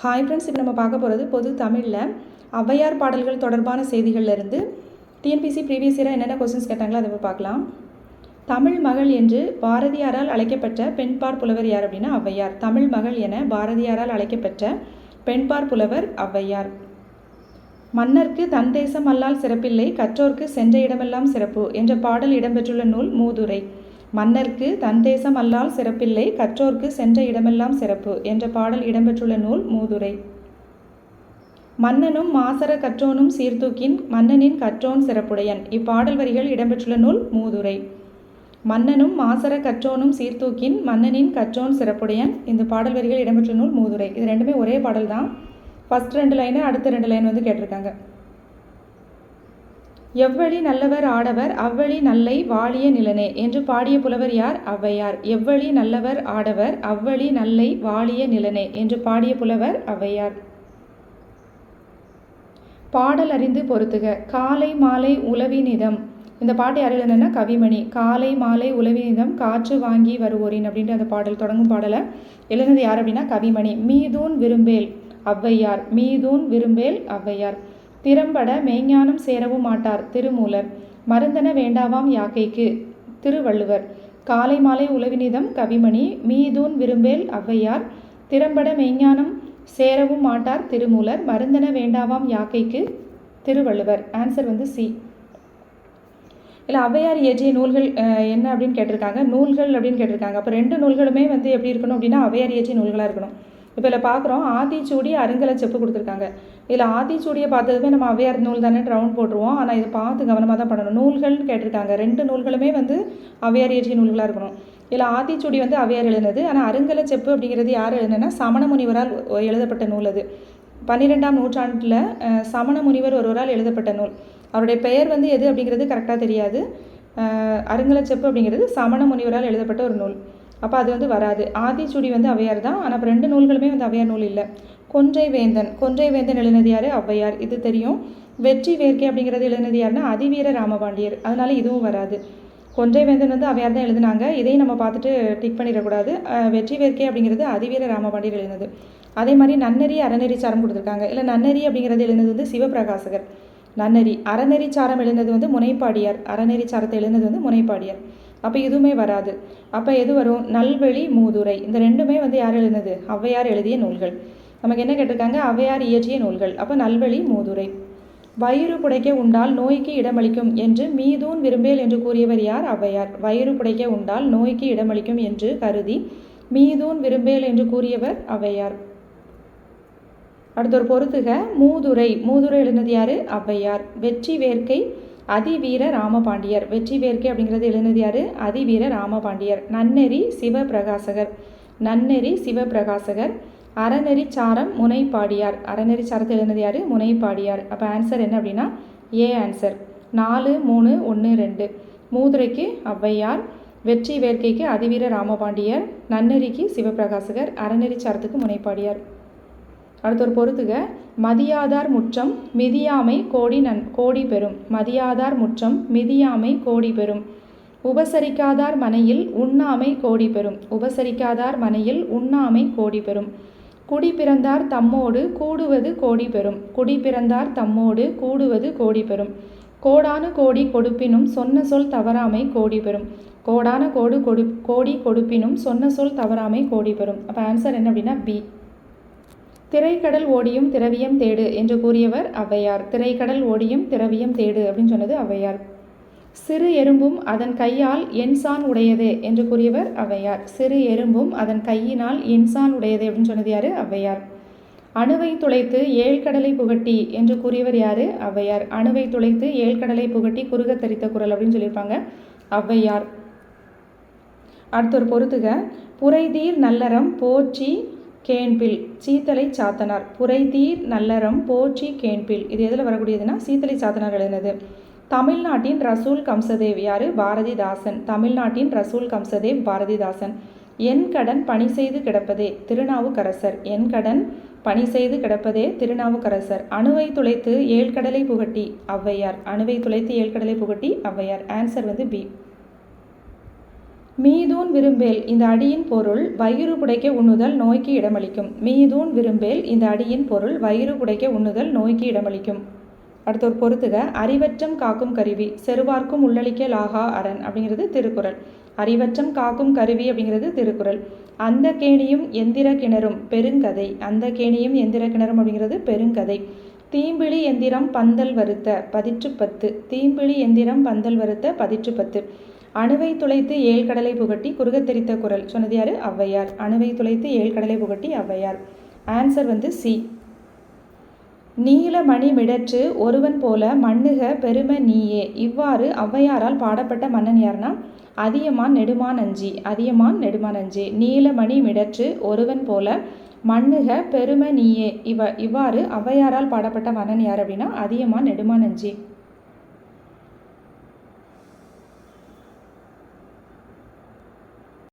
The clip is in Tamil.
ஹாய் ஃப்ரெண்ட்ஸ் இப்போ நம்ம பார்க்க போகிறது பொது தமிழில் ஔவையார் பாடல்கள் தொடர்பான செய்திகளில் இருந்து. டிஎன்பிசி ப்ரீவியஸ் இயராக என்னென்ன கொஸ்டின்ஸ் கேட்டாங்களோ அதை போய் பார்க்கலாம். தமிழ் மகள் என்று பாரதியாரால் அழைக்கப்பட்ட பெண்பார் புலவர் யார் அப்படின்னா ஔவையார். தமிழ் மகள் என பாரதியாரால் அழைக்கப்பட்ட பெண்பார் புலவர் ஔவையார். மன்னர்க்கு தன் தேசம் அல்லால் சிறப்பில்லை கற்றோர்க்கு சென்ற இடமெல்லாம் சிறப்பு என்ற பாடல் இடம்பெற்றுள்ள நூல் மூதுரை. மன்னர்க்கு தன் தேசம் அல்லால் சிறப்பில்லை கற்றோர்க்கு சென்ற இடமெல்லாம் சிறப்பு என்ற பாடல் இடம்பெற்றுள்ள நூல் மூதுரை. மன்னனும் மாசர கற்றோனும் சீர்தூக்கின் மன்னனின் கற்றோன் சிறப்புடையன். இப்பாடல் வரிகள் இடம்பெற்றுள்ள நூல் மூதுரை. மன்னனும் மாசர கற்றோனும் சீர்தூக்கின் மன்னனின் கற்றோன் சிறப்புடையன். இந்த பாடல் வரிகள் இடம்பெற்ற நூல் மூதுரை. இது ரெண்டுமே ஒரே பாடல் தான் ஃபஸ்ட் ரெண்டு லைனு அடுத்த ரெண்டு லைன் வந்து கேட்டிருக்காங்க. எவ்வழி நல்லவர் ஆடவர் அவ்வழி நல்லை வாழிய நிலனே என்று பாடிய புலவர் யார்? ஔவையார் எவ்வழி நல்லவர் ஆடவர் அவ்வழி நல்லை வாழிய நிலனே என்று பாடிய புலவர் ஔவையார் பாடல் அறிந்து பொறுத்துக. காலை மாலை உளவினிதம் இந்த பாட்டு யார் எழுதுனா கவிமணி. காலை மாலை உளவினிதம் காற்று வாங்கி வருவோரின் அப்படின்ற அந்த பாடல் தொடங்கும் பாடலை எழுதுனது யார் அப்படின்னா கவிமணி. மீதூன் விரும்பேல் ஔவையார் மீதூன் விரும்பேல் ஔவையார் திறம்பட மெய்ஞானம் சேரவும் மாட்டார் திருமூலர். மருந்தன வேண்டாவாம் யாக்கைக்கு? திருவள்ளுவர். காலை மாலை உளவினிதம் கவிமணி மீதூன் விரும்பேல் ஔவையார். திறம்பட மெய்ஞானம் சேரவும் மாட்டார் திருமூலர். மருந்தன வேண்டாவாம் யாக்கைக்கு? திருவள்ளுவர். ஆன்சர் வந்து சி இல்லை ஔவையார் இயற்றிய நூல்கள் என்ன அப்படின்னு கேட்டிருக்காங்க? நூல்கள் அப்படின்னு கேட்டிருக்காங்க. அப்போ ரெண்டு நூல்களுமே வந்து எப்படி இருக்கணும் அப்படின்னா ஔவையார் இயற்றிய நூல்களாக இருக்கணும். இப்போ இதில் பார்க்குறோம் ஆத்திச்சூடி அருங்கலை செப்பு கொடுத்துருக்காங்க. இதில் ஆத்திச்சூடியை பார்த்ததுமே நம்ம அவையார் நூல் தானே ரவுண்ட் போட்டுருவோம். ஆனால் இதை பார்த்து கவனமாக தான் பண்ணணும். நூல்கள்னு கேட்டிருக்காங்க. ரெண்டு நூல்களுமே வந்து அவையார் இயற்றிய நூல்களாக இருக்கணும். இதில் ஆத்திச்சூடி வந்து அவையார் எழுதினது. ஆனால் அருங்கலை செப்பு அப்படிங்கிறது யார் எழுதுனா சமண முனிவரால் எழுதப்பட்ட நூல் அது. பன்னிரெண்டாம் நூற்றாண்டில் சமண முனிவர் ஒருவரால் எழுதப்பட்ட நூல். அவருடைய பெயர் வந்து எது அப்படிங்கிறது கரெக்டாக தெரியாது. அருங்கலச்செப்பு அப்படிங்கிறது சமண முனிவரால் எழுதப்பட்ட ஒரு நூல். அப்போ அது வந்து வராது. ஆதிச்சுடி வந்து அவையார் தான். ஆனால் இப்போ ரெண்டு நூல்களுமே வந்து அவையார் நூல் இல்லை. கொன்றை வேந்தன். கொன்றை வேந்தன் எழுதினது யார் ஔவையார். இது தெரியும். வெற்றி வேர்க்கை அப்படிங்கிறது எழுதினது யாருன்னா அதிவீர ராமபாண்டியர். அதனால இதுவும் வராது. கொன்றை வேந்தன் வந்து அவையார் தான் எழுதினாங்க. இதையும் நம்ம பார்த்துட்டு டிக் பண்ணிடக்கூடாது. வெற்றி வேர்க்கை அப்படிங்கிறது அதிவீர ராமபாண்டியர் எழுதினது. அதே மாதிரி நன்னெறி அறநெறி சாரம் கொடுத்துருக்காங்க. இல்லை நன்னெறி அப்படிங்கிறது எழுதினது வந்து சிவபிரகாசகர். நன்னெறி அறநெறி சாரம் எழுதினது வந்து முனைப்பாடியார். அறநெறி சாரத்தை எழுதினது வந்து முனைப்பாடியார். அப்போ இதுவுமே வராது. அப்போ எது வரும்? நல்வெளி மூதுரை. இந்த ரெண்டுமே வந்து யார் எழுதினது ஔவையார் எழுதிய நூல்கள். நமக்கு என்ன கேட்டிருக்காங்க? ஔவையார் இயற்றிய நூல்கள். அப்போ நல்வெளி மூதுரை. வயிறு புடைக்க உண்டால் நோய்க்கு இடமளிக்கும் என்று மீதூன் விரும்பேல் என்று கூறியவர் யார்? ஔவையார். வயிறு புடைக்க உண்டால் நோய்க்கு இடமளிக்கும் என்று கருதி மீதூன் விரும்பேல் என்று கூறியவர் ஔவையார். அடுத்த ஒரு பொறுத்துக. மூதுரை. மூதுரை எழுதினது யாரு? ஔவையார். வெற்றி வேர்க்கை அதிவீர ராமபாண்டியர். வெற்றி வேர்க்கை அப்படிங்கிறது எழுந்தது யார்? அதிவீர ராமபாண்டியர். நன்னெறி சிவபிரகாசகர். நன்னெறி சிவபிரகாசகர். அறநெறி சாரம் முனைப்பாடியார். அறநெறி சாரத்தை எழுதினது முனைப்பாடியார். அப்போ ஆன்சர் என்ன அப்படின்னா ஏ ஆன்சர் நாலு மூணு ஒன்று ரெண்டு. மூதுரைக்கு ஔவையார். வெற்றி வேர்க்கைக்கு அதிவீர ராமபாண்டியர். நன்னெறிக்கு சிவபிரகாசகர். அறநெறி சாரத்துக்கு முனைப்பாடியார். அடுத்த ஒரு பொறுத்துக. மதியாதார் முற்றம் மிதியாமை கோடி நன் கோடி பெறும். மதியாதார் முற்றம் மிதியாமை கோடி பெறும். உபசரிக்காதார் மனையில் உண்ணாமை கோடி பெறும். உபசரிக்காதார் மனையில் உண்ணாமை கோடி பெறும். குடி பிறந்தார் தம்மோடு கூடுவது கோடி பெறும். குடி பிறந்தார் தம்மோடு கூடுவது கோடி பெறும். கோடானு கோடி கொடுப்பினும் சொன்ன சொல் தவறாமை கோடி பெறும். கோடான கோடு கொடு கோடி கொடுப்பினும் சொன்ன சொல் தவறாமை கோடி பெறும். அப்போ ஆன்சர் என்ன அப்படின்னா பி திரைக்கடல் ஓடியும் திரவியம் தேடு என்று கூறியவர் ஔவையார். திரைக்கடல் ஓடியும் திரவியம் தேடு அப்படின்னு சொன்னது ஔவையார். சிறு எறும்பும் அதன் கையால் என்சான் உடையது என்று கூறியவர் ஔவையார். சிறு எறும்பும் அதன் கையினால் என்சான் உடையது அப்படின்னு சொன்னது யாரு? ஔவையார். அணுவை துளைத்து ஏழ்கடலை புகட்டி என்று கூறியவர் யாரு? ஔவையார். அணுவை துளைத்து ஏழ்கடலை புகட்டி குறுக தரித்த குரல் அப்படின்னு சொல்லியிருப்பாங்க ஔவையார். அடுத்த ஒரு பொறுத்துக. புரைதீர் நல்லறம் போற்றி கேன்பில் சீத்தலை சாத்தனார். புரைதீர் நல்லறம் போற்றி கேன்பில் இது எதில் வரக்கூடியதுன்னா சீத்தலை சாத்தனார் எழுதினது தமிழ்நாட்டின் ரசூல் கம்சதேவ் யாரு? பாரதிதாசன். தமிழ்நாட்டின் ரசூல் கம்சதேவ் பாரதிதாசன். என் கடன் பணி செய்து கிடப்பதே திருநாவுக்கரசர். என் கடன் பணி செய்து கிடப்பதே திருநாவுக்கரசர். அணுவை துளைத்து ஏழ்கடலை புகட்டி ஔவையார். அணுவை துளைத்து ஏழ்கடலை புகட்டி ஔவையார். ஆன்சர் வந்து பி மீதூன் விரும்பேல் இந்த அடியின் பொருள் வயிறு புடைக்க உண்ணுதல் நோய்க்கு இடமளிக்கும். மீதூன் விரும்பேல் இந்த அடியின் பொருள் வயிறு புடைக்க உண்ணுதல் நோய்க்கு இடமளிக்கும். அடுத்த ஒரு பொறுத்துக அறிவற்றம் காக்கும் கருவி. செருவார்க்கும் உள்ளளிக்கலாகா அரண் அப்படிங்கிறது திருக்குறள். அறிவற்றம் காக்கும் கருவி அப்படிங்கிறது திருக்குறள். அந்த கேணியும் எந்திர கிணறும் பெருங்கதை. அந்த கேணியும் எந்திர கிணறும் அப்படிங்கிறது பெருங்கதை. தீம்பிழி எந்திரம் பந்தல் வருத்த பதிற்று பத்து. தீம்பிழி எந்திரம் பந்தல் வருத்த பதிற்று பத்து. அணுவை துளைத்து ஏழ்கடலை புகட்டி குறுகத்தெரித்த குரல். சொன்னது யாரு? ஔவையார். அணுவை துளைத்து ஏழ்கடலை புகட்டி ஔவையார். ஆன்சர் வந்து சி நீலமணி மிடற்று ஒருவன் போல மண்ணுக பெருமை நீயே. இவ்வாறு ஔவையாரால் பாடப்பட்ட மன்னன் யாருன்னா அதியமான் நெடுமானஞ்சி அதியமான் நெடுமானஞ்சி நீலமணி மிடற்று ஒருவன் போல மண்ணுக பெரும நீயே. இவ இவ்வாறு ஔவையாரால் பாடப்பட்ட மன்னன் யார் அப்படின்னா அதியமான் நெடுமானஞ்சி